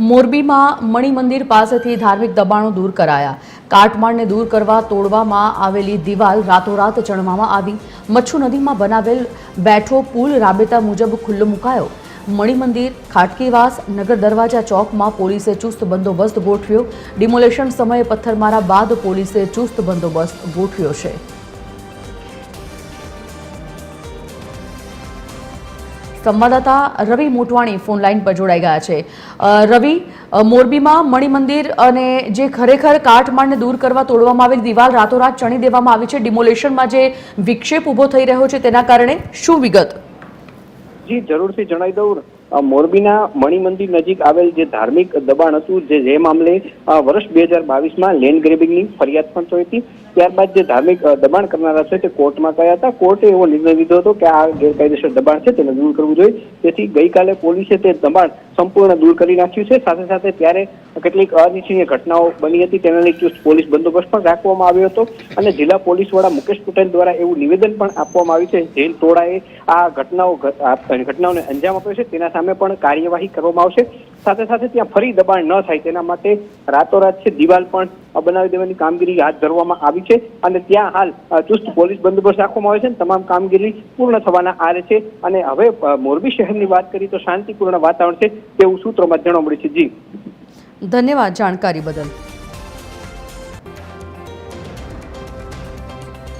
મોરબીમાં મણિમંદિર પાસેથી ધાર્મિક દબાણો દૂર કરાયા. કાટમાળને દૂર કરવા તોડવામાં આવેલી દિવાલ રાતોરાત ચણવામાં આવી. મચ્છુ નદીમાં બનાવેલ બેઠો પુલ રાબેતા મુજબ ખુલ્લો મુકાયો. મણિમંદિર ખાટકીવાસ, નગર દરવાજા ચોકમાં પોલીસે ચુસ્ત બંદોબસ્ત ગોઠવ્યો. ડિમોલેશન સમયે પથ્થરમારા બાદ પોલીસે ચુસ્ત બંદોબસ્ત ગોઠવ્યો છે. સંવાદદાતા રવિ મોટવાણી ફોન લાઈન પર જોડાઈ ગયા છે. રવિ મોરબીમાં મણિમંદિર અને જે ખરેખર કાટમાળને દૂર કરવા તોડવામાં આવેલી દિવાલ રાતોરાત ચણી દેવામાં આવી છે. ડિમોલેશનમાં જે વિક્ષેપ ઊભો થઈ રહ્યો છે તેના કારણે શું વિગત? જી, જરૂરથી જણાવી દઉં. મોરબીના મણિમંદિર નજીક આવેલ જે ધાર્મિક દબાણ હતું, જે જે મામલે વર્ષ બે હજાર બાવીસમાં લેન્ડ ગ્રેબિંગની ફરિયાદ પણ થઈ હતી. ત્યારબાદ જે ધાર્મિક દબાણ કરનારા છે તે કોર્ટમાં ગયા હતા. કોર્ટે એવો નિર્ણય લીધો હતો કે આ ગેરકાયદેસર દબાણ છે તેને દૂર કરવું જોઈએ. તેથી ગઈકાલે પોલીસે તે દબાણ સંપૂર્ણ દૂર કરી નાખ્યું છે. સાથે સાથે ત્યારે કેટલીક અનિચ્છનીય ઘટનાઓ બની હતી. તેના લઈ ચુસ્ત પોલીસ બંદોબસ્ત પણ રાખવામાં આવ્યો હતો અને જિલ્લા પોલીસ વડા મુકેશ પટેલ દ્વારા એવું નિવેદન પણ આપવામાં આવ્યું છે. જેલ ટોળાએ આ ઘટનાઓ ઘટનાઓને અંજામ આપ્યો છે. તેના સામે પણ કાર્યવાહી કરવામાં આવશે. સાથે સાથે ત્યાં ફરી દબાણ ન થાય તેના માટે રાતોરાત છે. દિવાલ પણ બનાવી દેવાની કામગીરી હાથ ધરવામાં આવી છે અને ત્યાં હાલ ચુસ્ત પોલીસ બંદોબસ્ત રાખવામાં આવે છે તમામ કામગીરી પૂર્ણ થવાના આરે છે. અને હવે મોરબી શહેરની વાત કરીએ તો શાંતિપૂર્ણ વાતાવરણ છે તેવું સૂત્રોમાં જાણવા મળ્યું છે. જી. ધન્યવાદ જાણકારી બદલ.